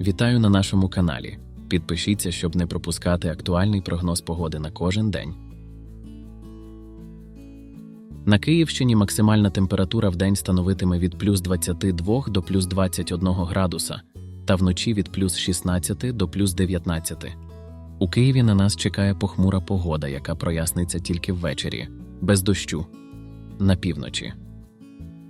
Вітаю на нашому каналі. Підпишіться, щоб не пропускати актуальний прогноз погоди на кожен день. На Київщині максимальна температура в день становитиме від плюс 22 до плюс 21 градуса, та вночі від плюс 16 до плюс 19. У Києві на нас чекає похмура погода, яка проясниться тільки ввечері, без дощу. На півночі.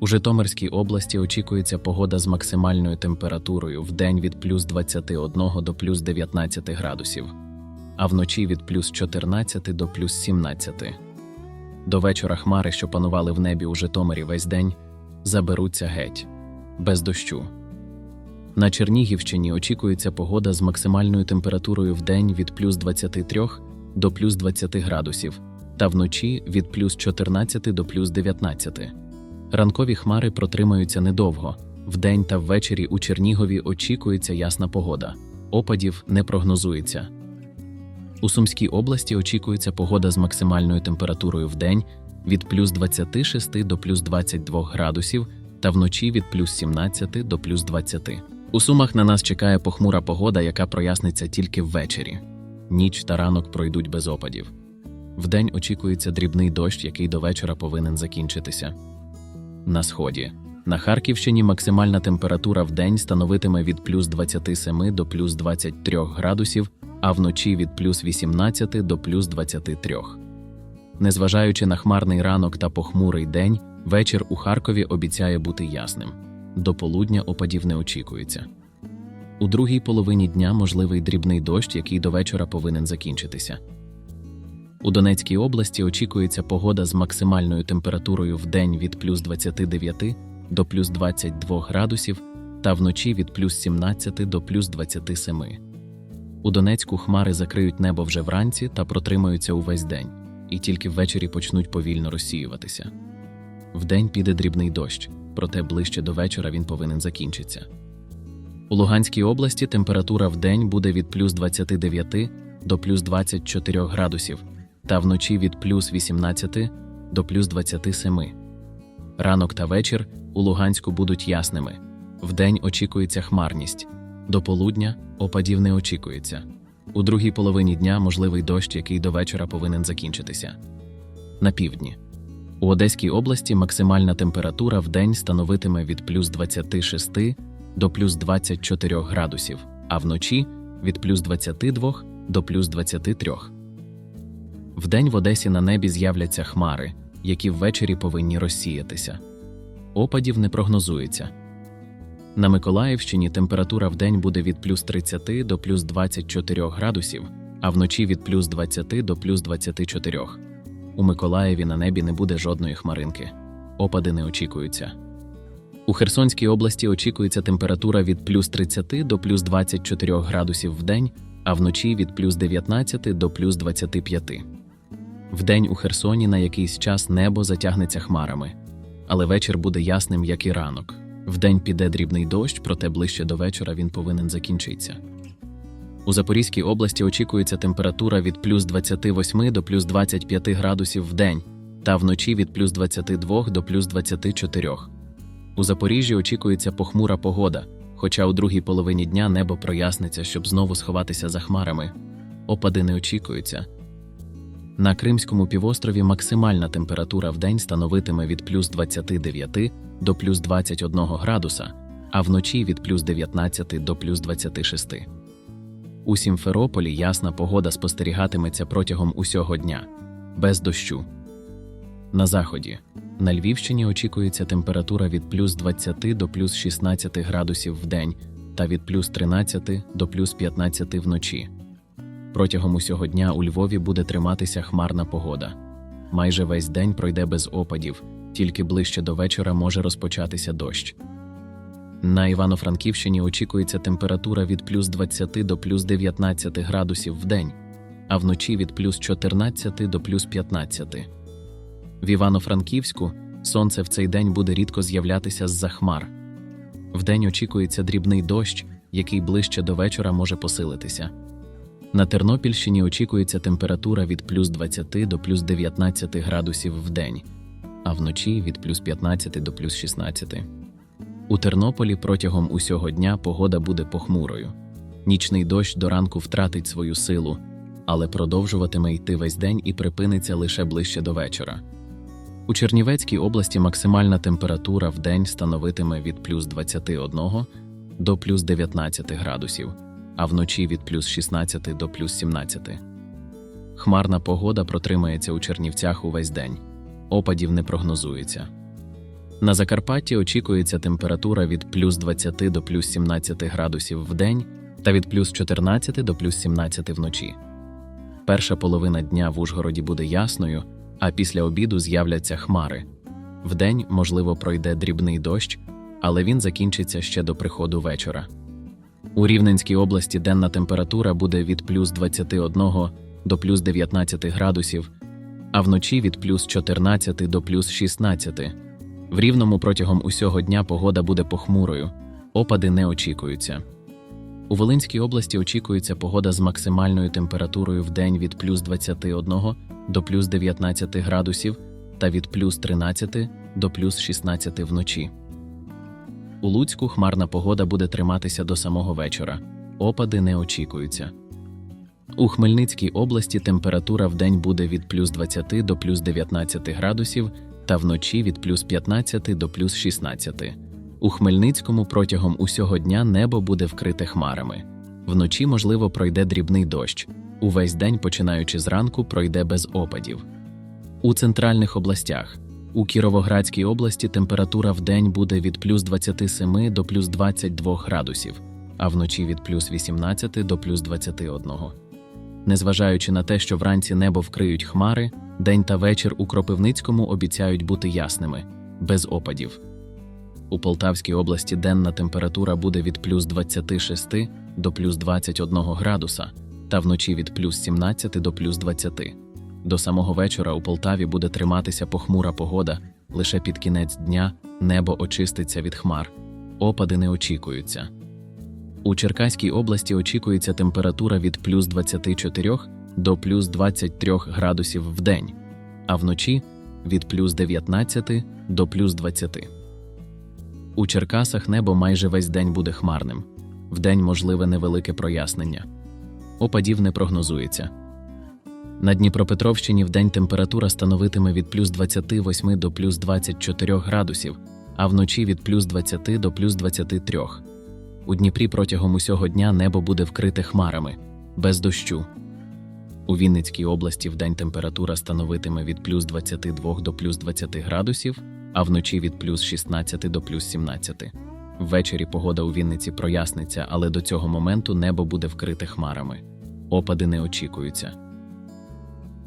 У Житомирській області очікується погода з максимальною температурою в день від плюс 21 до плюс 19 градусів, а вночі від плюс 14 до плюс 17. До вечора хмари, що панували в небі у Житомирі весь день, заберуться геть, без дощу. На Чернігівщині очікується погода з максимальною температурою в день від плюс 23 до плюс 20 градусів, та вночі від плюс 14 до плюс 19. Ранкові хмари протримаються недовго. Вдень та ввечері у Чернігові очікується ясна погода. Опадів не прогнозується. У Сумській області очікується погода з максимальною температурою вдень від плюс 26 до плюс 22 градусів та вночі від плюс 17 до плюс 20. У Сумах на нас чекає похмура погода, яка проясниться тільки ввечері. Ніч та ранок пройдуть без опадів. Вдень очікується дрібний дощ, який до вечора повинен закінчитися. На сході. На Харківщині максимальна температура в день становитиме від плюс 27 до плюс 23 градусів, а вночі від плюс 18 до плюс 23. Незважаючи на хмарний ранок та похмурий день, вечір у Харкові обіцяє бути ясним. До полудня опадів не очікується. У другій половині дня можливий дрібний дощ, який до вечора повинен закінчитися. У Донецькій області очікується погода з максимальною температурою в день від плюс 29 до плюс 22 градусів та вночі від плюс 17 до плюс 27. У Донецьку хмари закриють небо вже вранці та протримаються увесь день, і тільки ввечері почнуть повільно розсіюватися. Вдень піде дрібний дощ, проте ближче до вечора він повинен закінчитися. У Луганській області температура в день буде від плюс 29 до плюс 24 градусів та вночі від плюс 18 до плюс 27. Ранок та вечір у Луганську будуть ясними. Вдень очікується хмарність. До полудня опадів не очікується. У другій половині дня можливий дощ, який до вечора повинен закінчитися. На півдні. У Одеській області максимальна температура в день становитиме від плюс 26 до плюс 24 градусів, а вночі від плюс 22 до плюс 23. Вдень в Одесі на небі з'являться хмари, які ввечері повинні розсіятися. Опадів не прогнозується. На Миколаївщині температура вдень буде від плюс 30 до плюс 24 градусів, а вночі від плюс 20 до плюс 24. У Миколаєві на небі не буде жодної хмаринки. Опади не очікуються. У Херсонській області очікується температура від плюс 30 до плюс 24 градусів в день, а вночі від плюс 19 до плюс 25. Вдень у Херсоні на якийсь час небо затягнеться хмарами, але вечір буде ясним, як і ранок. Вдень піде дрібний дощ, проте ближче до вечора він повинен закінчитися. У Запорізькій області очікується температура від плюс 28 до плюс 25 градусів в день та вночі від плюс 22 до плюс 24. У Запоріжжі очікується похмура погода, хоча у другій половині дня небо проясниться, щоб знову сховатися за хмарами. Опади не очікуються. На Кримському півострові максимальна температура в день становитиме від плюс 29 до плюс 21 градуса, а вночі від плюс 19 до плюс 26. У Сімферополі ясна погода спостерігатиметься протягом усього дня, без дощу. На заході. На Львівщині очікується температура від плюс 20 до плюс 16 градусів в день та від плюс 13 до плюс 15 вночі. Протягом усього дня у Львові буде триматися хмарна погода. Майже весь день пройде без опадів, тільки ближче до вечора може розпочатися дощ. На Івано-Франківщині очікується температура від плюс 20 до плюс 19 градусів в день, а вночі від плюс 14 до плюс 15. В Івано-Франківську сонце в цей день буде рідко з'являтися з-за хмар. Вдень очікується дрібний дощ, який ближче до вечора може посилитися. На Тернопільщині очікується температура від плюс 20 до плюс 19 градусів в день, а вночі від плюс 15 до плюс 16. У Тернополі протягом усього дня погода буде похмурою. Нічний дощ до ранку втратить свою силу, але продовжуватиме йти весь день і припиниться лише ближче до вечора. У Чернівецькій області максимальна температура в день становитиме від плюс 21 до плюс 19 градусів, а вночі від плюс 16 до плюс 17. Хмарна погода протримається у Чернівцях увесь день. Опадів не прогнозується. На Закарпатті очікується температура від плюс 20 до плюс 17 градусів в день та від плюс 14 до плюс 17 вночі. Перша половина дня в Ужгороді буде ясною, а після обіду з'являться хмари. Вдень, можливо, пройде дрібний дощ, але він закінчиться ще до приходу вечора. У Рівненській області денна температура буде від плюс 21 до плюс 19 градусів, а вночі від плюс 14 до плюс 16. В Рівному протягом усього дня погода буде похмурою, опади не очікуються. У Волинській області очікується погода з максимальною температурою в день від плюс 21 до плюс 19 градусів та від плюс 13 до плюс 16 вночі. У Луцьку хмарна погода буде триматися до самого вечора. Опади не очікуються. У Хмельницькій області температура в день буде від плюс 20 до плюс 19 градусів та вночі від плюс 15 до плюс 16. У Хмельницькому протягом усього дня небо буде вкрите хмарами. Вночі, можливо, пройде дрібний дощ. Увесь день, починаючи зранку, пройде без опадів. У центральних областях. У Кіровоградській області температура в день буде від плюс 27 до плюс 22 градусів, а вночі від плюс 18 до плюс 21. Незважаючи на те, що вранці небо вкриють хмари, день та вечір у Кропивницькому обіцяють бути ясними, без опадів. У Полтавській області денна температура буде від плюс 26 до плюс 21 градуса, та вночі від плюс 17 до плюс 20. До самого вечора у Полтаві буде триматися похмура погода, лише під кінець дня небо очиститься від хмар, опади не очікуються. У Черкаській області очікується температура від плюс 24 до плюс 23 градусів в день, а вночі від плюс 19 до плюс 20. У Черкасах небо майже весь день буде хмарним. Вдень можливе невелике прояснення. Опадів не прогнозується. На Дніпропетровщині вдень температура становитиме від плюс 28 до плюс 24 градусів, а вночі від плюс 20 до плюс 23. У Дніпрі протягом усього дня небо буде вкрите хмарами, без дощу. У Вінницькій області вдень температура становитиме від плюс 22 до плюс 20 градусів, а вночі від плюс 16 до плюс 17. Ввечері погода у Вінниці проясниться, але до цього моменту небо буде вкрите хмарами. Опади не очікуються.